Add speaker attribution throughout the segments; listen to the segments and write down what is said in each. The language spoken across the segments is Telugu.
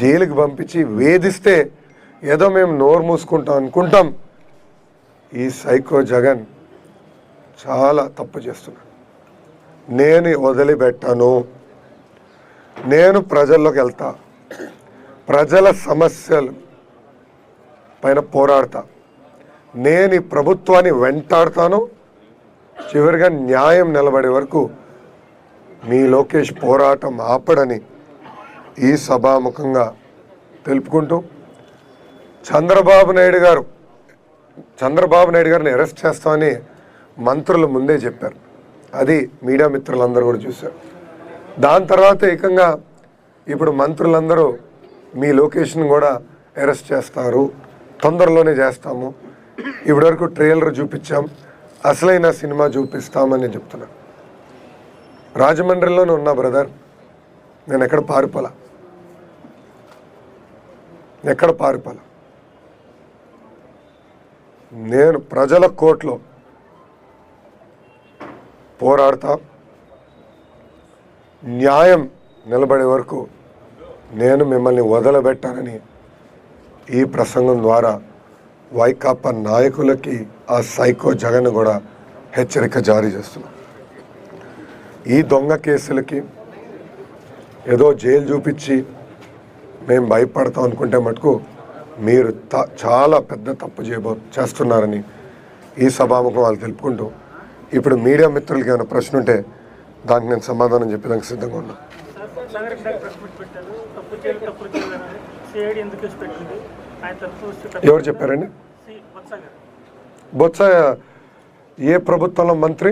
Speaker 1: జైలుకి పంపించి వేధిస్తే ఏదో మేము నోరు మూసుకుంటాం అనుకుంటాం. ఈ సైకో జగన్ చాలా తప్పు చేస్తున్నాడు. నేను వదిలిపెట్టాను. నేను ప్రజల్లోకి వెళ్తా. ప్రజల సమస్యలు పైన పోరాడతా. నేను ఈ ప్రభుత్వాన్ని వెంటాడతాను. చివరిగా న్యాయం నిలబడే వరకు మీ లోకేష్ పోరాటం ఆపడని ఈ సభాముఖంగా తెలుపుకుంటూ చంద్రబాబు నాయుడు గారు చంద్రబాబు నాయుడు గారిని అరెస్ట్ చేస్తామని మంత్రులు ముందే చెప్పారు. అది మీడియా మిత్రులందరూ కూడా చూశారు. దాని తర్వాత ఏకంగా ఇప్పుడు మంత్రులందరూ మీ లొకేషన్ కూడా అరెస్ట్ చేస్తారు. తొందరలోనే చేస్తాము. ఇప్పటివరకు ట్రైలర్ చూపించాం. అసలైన సినిమా చూపిస్తామని చెప్తున్నా రాజమండ్రిలోనే ఉన్నా బ్రదర్. నేను ఎక్కడ పారిపోలా? ఎక్కడ పారిపోలా. నేను ప్రజల కోర్టులో పోరాడతా న్యాయం నిలబడే వరకు నేను మిమ్మల్ని వదలబెట్టానని ఈ ప్రసంగం ద్వారా వైకాపా నాయకులకి ఆ సైకో జగన్ కూడా హెచ్చరిక జారీ చేస్తున్నా. ఈ దొంగ కేసులకి ఏదో జైలు చూపించి మేము భయపడతాం అనుకుంటే మటుకు మీరు త- చాలా పెద్ద తప్పు చేయబో చేస్తున్నారని ఈ సభాముఖం వాళ్ళు తెలుపుకుంటూ ఇప్పుడు మీడియా మిత్రులకి ఏమైనా ప్రశ్న ఉంటే దానికి నేను సమాధానం చెప్పేదానికి సిద్ధంగా ఉన్నా. ఎవరు చెప్పారండి? బొత్స ఏ ప్రభుత్వంలో మంత్రి?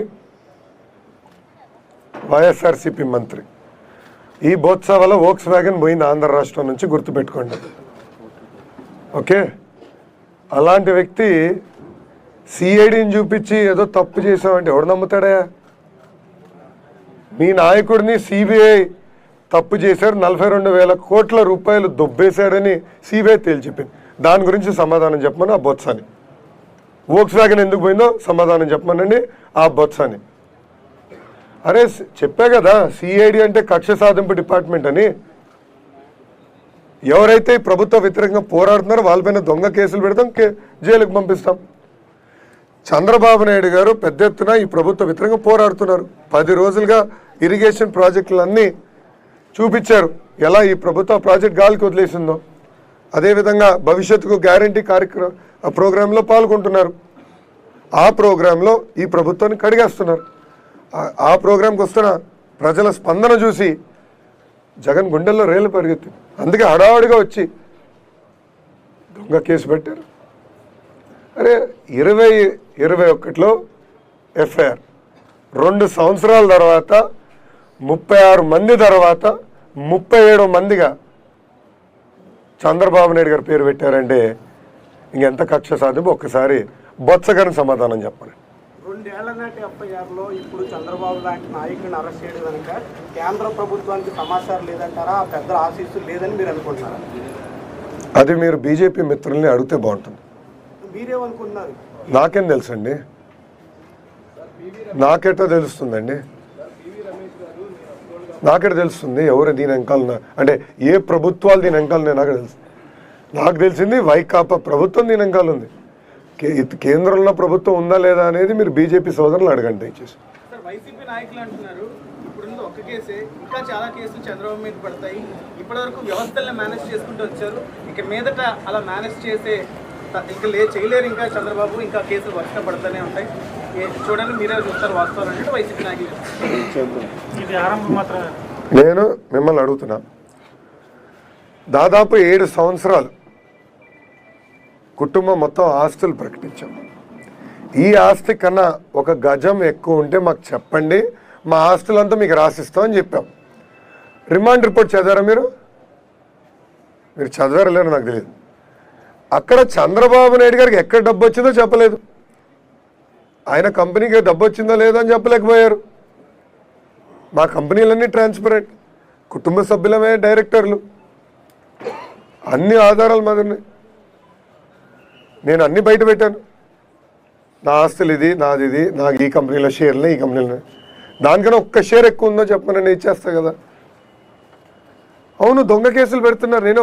Speaker 1: వైఎస్ఆర్సిపి మంత్రి. ఈ బొత్స వల్ల వోక్స్ వ్యాగన్ పోయింది ఆంధ్ర రాష్ట్రం నుంచి గుర్తుపెట్టుకోండి. ఓకే? అలాంటి వ్యక్తి సిఐడిని చూపించి ఏదో తప్పు చేసామంటే ఎవడు నమ్ముతాడా? మీ నాయకుడిని సిబిఐ తప్పు చేశారు నలభై రెండు వేల కోట్ల రూపాయలు దొబ్బేశాడని సిబిఐ తేల్చెప్పింది దాని గురించి సమాధానం చెప్పమని ఆ బొత్సాని వోక్స్ వ్యాగన్ ఎందుకు పోయిందో సమాధానం చెప్పమనండి. ఆ బొత్సాని అరే చెప్పా కదా సిఐడి అంటే కక్ష సాధింపు డిపార్ట్మెంట్ అని. ఎవరైతే ప్రభుత్వ వ్యతిరేకంగా పోరాడుతున్నారో వాళ్ళపైన దొంగ కేసులు పెడతాం కే- పంపిస్తాం. చంద్రబాబు నాయుడు గారు పెద్ద ఎత్తున ఈ ప్రభుత్వ వ్యతిరేకంగా పోరాడుతున్నారు. పది రోజులుగా ఇరిగేషన్ ప్రాజెక్టులన్నీ చూపించారు. ఎలా ఈ ప్రభుత్వ ప్రాజెక్ట్ గాలికి వదిలేసిందో. అదేవిధంగా భవిష్యత్తుకు గ్యారంటీ కార్యక్రమ ఆ ప్రోగ్రాంలో పాల్గొంటున్నారు. ఆ ప్రోగ్రాంలో ఈ ప్రభుత్వాన్ని కడిగేస్తున్నారు. ఆ- ప్రోగ్రాంకి వస్తున్న ప్రజల స్పందన చూసి జగన్ గుండెల్లో రేలు పరిగెత్తింది. అందుకే హడావుడిగా వచ్చి దొంగ కేసు పెట్టారు. అరే ఇరవై ఇరవై ఒకటిలో ఎఫ్ఐఆర్. రెండు సంవత్సరాల తర్వాత ముప్పై ఆరు మంది తర్వాత ముప్పై ఏడు మందిగా చంద్రబాబు నాయుడు గారు పేరు పెట్టారంటే ఇంకెంత కక్ష సాధింపు? ఒక్కసారి బొత్సగారిని సమాధానం చెప్పండి.
Speaker 2: రెండేళ్ళ నాటి ఎఫ్ఐఆర్లో ఇప్పుడు చంద్రబాబు లాంటి నాయకుడిని అరెస్ట్ చేయడం కనుక కేంద్ర ప్రభుత్వానికి సమాచారం లేదంటారా? ఆ పెద్దల ఆశీస్సులు లేదని మీరు అనుకుంటున్నారా?
Speaker 1: అది మీరు బీజేపీ మిత్రుల్ని అడిగితే బాగుంటుంది.
Speaker 2: మీరేమనుకుంటున్నారు?
Speaker 1: నాకేం తెలుసండి? నాకెట్టా తెలుస్తుందండి? నాకెట తెలుస్తుంది? ఎవరు దీని వెనకాల అంటే ఏ ప్రభుత్వాలు దీని వెనకాల ఉన్నాయి నాకు తెలుసు. నాకు తెలిసింది వైకాపా ప్రభుత్వం దీని వెనకాల ఉంది. కేంద్రంలో ప్రభుత్వం ఉందా లేదా అనేది మీరు బీజేపీ సోదరులు అడగండి దయచేసి.
Speaker 3: సార్ వైసీపీ నాయకులు అంటున్నారు ఇప్పుడున్న ఒక్క కేసే ఇంకా చాలా కేసులు చంద్రబాబు మీద పడతాయి. ఇప్పటివరకు వ్యవస్థల్ని మేనేజ్ చేసుకుంటూ వచ్చారు. ఇక మీదట అలా మేనేజ్ చేసే ఇంకా లే చేయలేరు ఇంకా చంద్రబాబు ఇంకా కేసులు వర్ష పడుతూనే ఉంటాయి. చూడండి మీరే చూస్తారు వాస్తవాలు అంటే వైసీపీ నాయకులు
Speaker 4: ఇది ఆరంభం మాత్రమే.
Speaker 1: నేను మిమ్మల్ని అడుగుతున్నా. దాదాపు ఏడు సంవత్సరాలు కుటుంబం మొత్తం ఆస్తులు ప్రకటించాం. ఈ ఆస్తి కన్నా ఒక గజం ఎక్కువ ఉంటే మాకు చెప్పండి మా ఆస్తులంతా మీకు రాసిస్తామని చెప్పాం. రిమాండ్ రిపోర్ట్ చదివారా మీరు? మీరు చదివారా నాకు తెలియదు. అక్కడ చంద్రబాబు నాయుడు గారికి ఎక్కడ డబ్బు వచ్చిందో చెప్పలేదు. ఆయన కంపెనీకి డబ్బు వచ్చిందో లేదో అని చెప్పలేకపోయారు. మా కంపెనీలన్నీ ట్రాన్స్పరెంట్. కుటుంబ సభ్యులమే డైరెక్టర్లు. అన్ని ఆధారాలు మాది ఉన్నాయి. నేను అన్ని బయట పెట్టాను. నా ఆస్తులు ఇది నాది ఇది నాకు ఈ కంపెనీలో షేర్లు ఈ కంపెనీలో దానికన్నా ఒక్క షేర్ ఎక్కువ ఉందో చెప్పమని నేను ఇచ్చేస్తా కదా. అవును దొంగ కేసులు పెడుతున్నారు. నేను